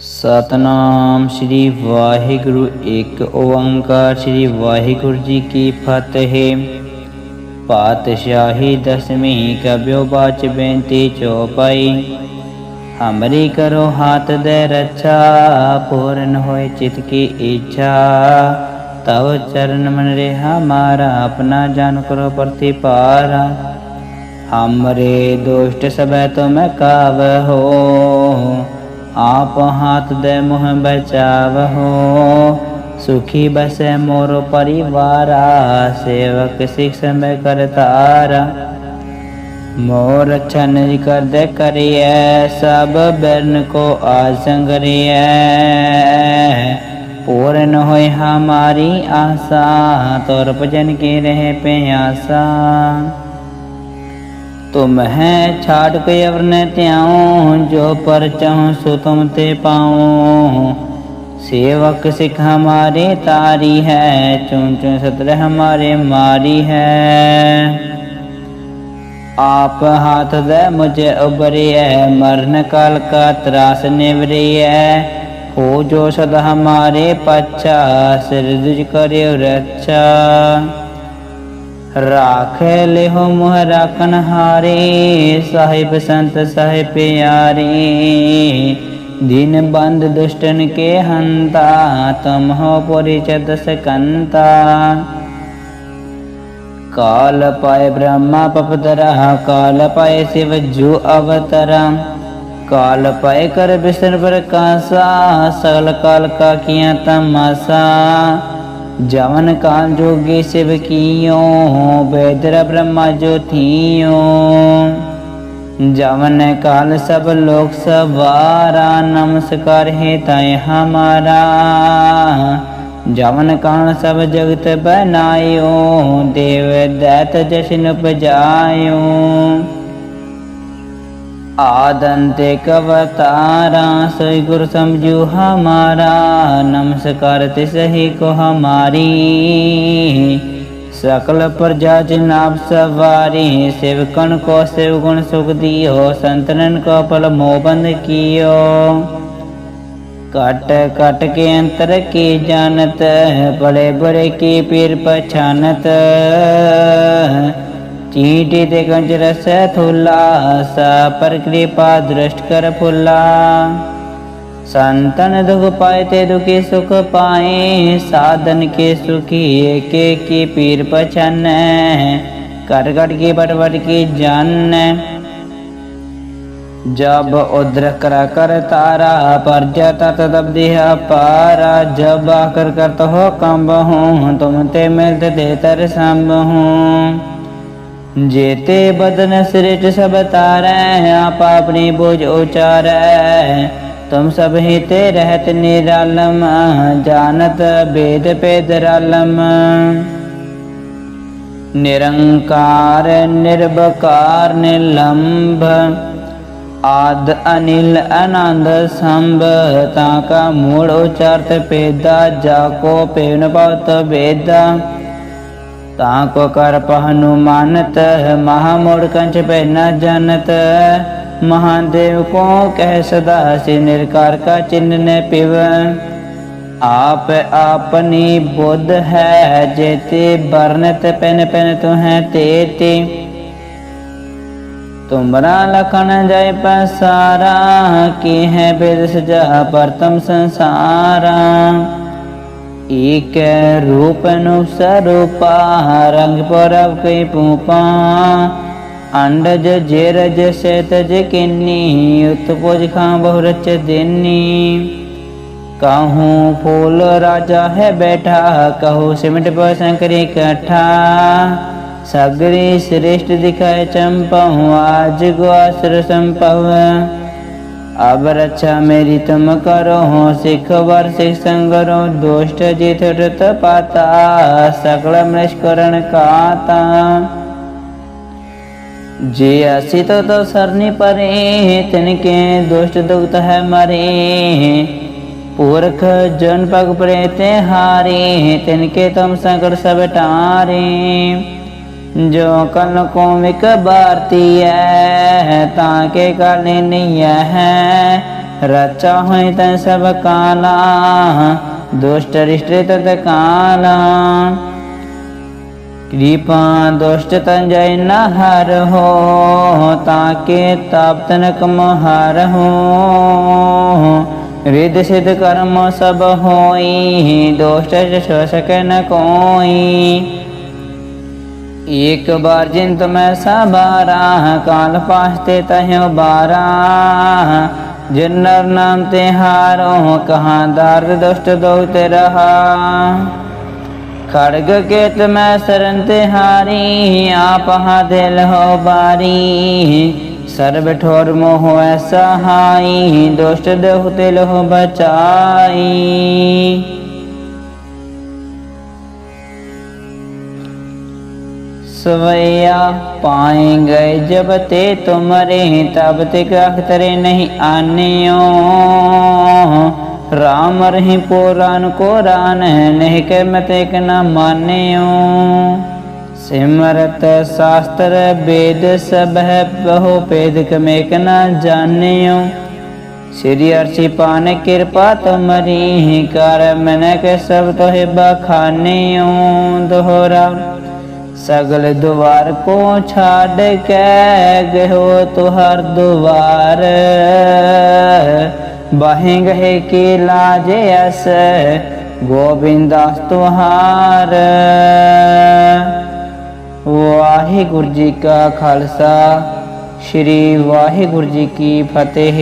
ਸਤਨਾਮ ਸ੍ਰੀ ਵਾਹਿਗੁਰੂ, ਇੱਕ ਓੰਕਾਰ ਸ੍ਰੀ ਵਾਹਿਗੁਰੂ ਜੀ ਕੀ ਫਤਿਹ। ਪਾਤਸ਼ਾਹੀ ਦਸਵੀਂ ਕਬਿਓ ਬਾਚ ਬੇਨਤੀ ਚੋਪਾਈ ਹਮਰੀ ਕਰੋ ਹਾਥ ਦੇ ਰਛਾ, ਪੂਰਨ ਹੋਏ ਚਿਤ ਕੀ ਇੱਛਾ। ਤਵ ਚਰਨ ਮਨ ਰੇ ਹਮਾਰਾ ਆਪਣਾ ਜਾਨ ਕਰੋ ਪ੍ਰਤੀਪਾਰਾ। ਹਮਰੇ ਦੁਸ਼ਟ ਸਭੈ ਤੁਮ ਕਾਵ ਹੋ ਆਪ ਹਾਥ ਦੇ ਮੋਹ ਬਚਾਵਹੋ, ਸੁਖੀ ਬਸੈ ਮੋਰ ਪਰਿਵਾਰਾ, ਸੇਵਕ ਸਿਖ ਮੈਂ ਕਰਤਾਰਾ। ਮੋਰ ਚਨ ਕਰਦੇ ਕਰਿਐ, ਸਭ ਬਿਰਨ ਕੋ ਆਸੰਗਰਿਐ ਪੂਰਨ ਹੋਏ ਹਮਾਰੀ ਆਸਾ, ਤੋਰ ਭਜਨ ਕੀ ਰਹੇ ਪਿਆਸਾ। तुम है छाड़ के अवर न त्याऊं, जो पर चाहूँ सो तुम ते पाऊँ। सेवक सिख हमारे तारी है, चुन चुन सत्र हमारे मारी है। आप हाथ दे मुझे उबरी है, मरण काल का त्रास निवरी है। हो जो सदा हमारे पच्छा, सिर दुज करियो रक्षा ਰਾਖ ਲਿਹੋ ਮੁਹ ਰਾਖਨ ਹਾਰੇ, ਸਾਹਿਬ ਸੰਤ ਸਾਹਿਬ ਪਿਆਰੇ। ਦਿਨ ਬੰਦ ਦੁਸ਼ਟਨ ਕੇ ਹੰਤਾ, ਤੁਮ ਹੋ ਪਰਿਚਦ ਸਕੰਤਾ। ਕਾਲ ਪਾਏ ਬ੍ਰਹਮਾ ਪਪਤਰਾ ਕਾਲ ਪਾਏ ਸਿਵ ਜੂ ਅਵਤਰਾ। ਕਾਲ ਪਾਏ ਕਰ ਬਿਸਰ ਪ੍ਰਕਾਸ਼ਾ, ਸਗਲ ਕਾਲ ਕਾ ਕੀਆ ਤਮਾਸਾ। जवन काल जोगी शिव कियो वेदर ब्रह्मा जो थियो जवन काल सब लोक सवारा नमस्कार है तय हमारा जवन काल सब जगत बनायो देव दैत जशन उपजायो ਆਦੰਤਿਕ ਅਵਤਾਰਾ ਸੋਈ ਗੁਰ ਸਮਝੂ ਹਮਾਰਾ, ਨਮਸਕਾਰ ਤੇ ਸਹੀ ਕੋ ਹਮਾਰੀ। ਸਕਲ ਪ੍ਰਜਾ ਜਨਾਬ ਸਵਾਰੀ ਸਿਵਕਣ ਕੋ ਸਿਵ ਗੁਣ ਸੁਖ ਦਿਓ, ਸੰਤਨਨ ਕੋ ਪਲ ਮੋਬੰਦ ਕੀਓ। ਕਟ ਕਟ ਕੇ ਅੰਤਰ ਕੀ ਜਾਣਤ ਬੜੇ ਬੜੇ ਕੀ ਪੀਰ ਪਛਾਨਤ। ते कंज रस थुला सा पर कृपा दृष्ट कर फुला संतन दुख पाए ते दुखी सुख पाए, साधन के सुखी एक की पीर पछन कट की बट बट की जन जब उद्र करा कर तारा, पर जाता तब दिया पारा जब आकर करत हो कंब हूँ, तुम ते मिलते दे तर संब हूँ। जेते बदन श्रेष्ठ सब तारै आप अपनी बोझ उचारै तुम सब ही ते रहत निरालम जानत वेद पेद रालम निरंकार निर्बकार निलंब आद अनिल आनंद संभ ताका मूल उचारत पेदा जाको पेन पावत वेदा ਤਾਂ ਕੋ ਕਰ ਪਹਨੁ ਮਾਨਤ, ਮਹਾ ਮੋੜ ਕੰਚ ਪੈ ਨ ਜਾਣਤ ਮਹਾਦੇਵ ਕੋ ਕਹਿ ਸਦਾ ਸੇ ਨਿਰਕਾਰ ਕਾ ਚਿੰਨ ਨੇ ਪਿਵ। ਆਪ ਆਪਨੀ ਬੁੱਧ ਹੈ, ਜੇਤੇ ਬਰਨਤ ਪੈਨ ਪੈਨ ਤੋ ਹੈ ਤੇਤੇ। ਤੁਮਰਾ ਲਖਣ ਜੈ ਪਸਾਰਾ ਕੀ ਹੈ ਬਿਰਸ ਜਾ ਪਰਤਮ ਸੰਸਾਰਾ। रूप नु स्वरूपा रंग परब कई पूपा अंडज जेरज सेतज किन्नी उत्पुज खां बहुरच दिन्नी कहूँ फूल राजा है बैठा कहूँ सिमट पर शंकरी कठा सगरी श्रेष्ठ दिखाए चंपहूँ आज गुआसर संपव अब रक्षा मेरी तुम करो हो सिख वर सिख संगरो दुष्ट जित उठत पाता सकल मृष्करण काता जे असी तो तो सरनी परे तिनके दुष्ट दुखत है मरे पुरख जन पग प्रेते हारे तिनके तुम संकट सब टारे जो कल कोमिक भारती है ताके काले नहीं है ਰਚਾ ਹੋਇ ਤੈ ਸਭ ਕਾਲਾ ਦੁਸ਼ਟ ਰਿਸ਼ਟ ਤਤ ਕਾਲਾ कृपा दुष्ट तंजय न हर हो ताके ताप तनक महर हो रिद सिद्ध कर्म सब होई दोष छ सके न कोई एक बार जिन तुम्हें सबारा काल पास्ते तहो बारा जिन्नर नाम तिहारो कहाँ दर्द दुष्ट दौत रहा खड़ग के तुम्हें शरण तिहारी आप दिल हो बारी सर्व ठोर मोह सहाई दुष्ट देह तिल हो बचाई सवैया पाए गए जब ते तुमरे तब तक अख्तरे नहीं आनियो राम रही पुरान को रान है नहीं के मतेक न मानियो सिमरत शास्त्र वेद सब है बहु पेद कमेक न जानियो श्री अर्षि पान कृपा तुमरी कर मन के सब तो है बखानियो दोहरा ਸਗਲ ਦੁਆਰ ਕੋ ਛੱਡ ਕੇ ਗਇਓ ਤੋ ਹਰ ਦੁਆਰ। ਬਹਿ ਗਏ ਕੀ ਲਾਜੇ ਅਸ ਗੋਬਿੰਦਾਸ ਤੁਹਾਰ। ਵਾਹਿਗੁਰੂ ਜੀ ਕਾ ਖਾਲਸਾ, ਸ੍ਰੀ ਵਾਹਿਗੁਰੂ ਜੀ ਕੀ ਫਤਿਹ।